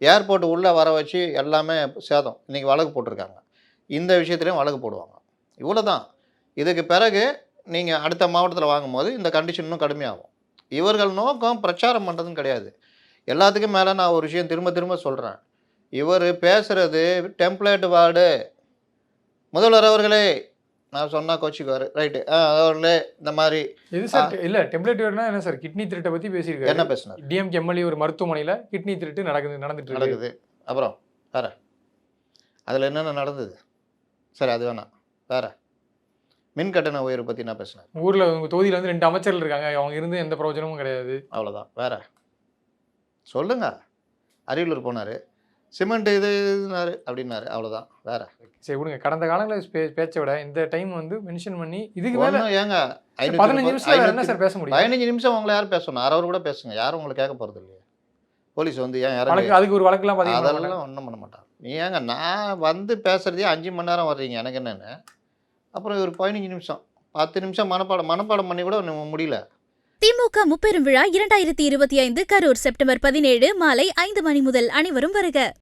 Airport உள்ளே வர வச்சு எல்லாமே சேதம். இன்றைக்கி வழக்கு போட்டிருக்காங்க. இந்த விஷயத்துலையும் வழக்கு போடுவாங்க. இவ்வளோ தான் இதுக்கு பிறகு நீங்கள் அடுத்த மாவட்டத்தில் வாங்கும்போது இந்த கண்டிஷன் இன்னும் கடுமையாகும். இவர்கள் நோக்கம் பிரச்சாரம் பண்ணுறதுன்னு கிடையாது. எல்லாத்துக்கும் மேலே நான் ஒரு விஷயம் திரும்ப திரும்ப சொல்கிறேன் இவர் பேசுகிறது டெம்ப்ளேட் வார்டு முதல்வர் அவர்களே நான் சொன்னால் கோச்சிக்குவார். ரைட்டு அவர்களே இந்த மாதிரி எது சார் இல்ல டெம்ப்ளேட் வேர்னா என்ன சார்? கிட்னி திருட்டை பத்தி என்ன பேசியிருக்காரு பேசினார் டிஎம்கே எம்எல்ஏ ஒரு மருத்துவமனையில கிட்னி திருட்டு நடக்குது நடந்துட்டு நடக்குது. அப்புறம் வேற. அதில் என்னென்ன நடந்தது? சரி அது வேணாம். வேற. மின் கட்டண உயர்வு பற்றி என்ன பேசினார்? ஊர்ல உங்க தொகுதியில வந்து ரெண்டு அமைச்சர்கள் இருக்காங்க. அவங்க இருந்து எந்த பிரயோஜனமும் கிடையாது. அவ்வளோதான் வேற. சொல்லுங்க. அரியலூர் போனார். சிமெண்ட் இது இதுனாரு அப்படின்னாரு. அவ்வளோதான் வேற. சரி விடுங்க. கடந்த காலங்களில் பே பேச்சை விட இந்த டைம் வந்து மென்ஷன் பண்ணி இதுக்கு மேல ஏங்க பதினஞ்சு நிமிஷம் என்ன சார் பேச முடியும்? பதினஞ்சு நிமிஷம் உங்களை யார் பேசணும் அரை கூட பேசுங்க. யாரும் உங்களை கேட்க போகிறது இல்லையா. போலீஸ் வந்து ஏன் வழக்கு யாரும் அதுக்கு ஒரு வழக்கெல்லாம் பண்ண மாட்டாங்க. அதெல்லாம் ஒன்றும் பண்ண மாட்டாங்க. நீ ஏங்க நான் வந்து பேசுறதே அஞ்சு மணி நேரம் வர்றீங்க. எனக்கு என்னென்னு? அப்புறம் ஒரு பதினஞ்சு நிமிஷம். பத்து நிமிஷம் மனப்பாடம் மனப்பாடம் பண்ணி கூட நம்ம முடியல. திமுக முப்பெரும் விழா இரண்டாயிரத்தி இருபத்தி ஐந்து கரூர் செப்டம்பர் பதினேழு மாலை ஐந்து மணி முதல் அனைவரும் வருக.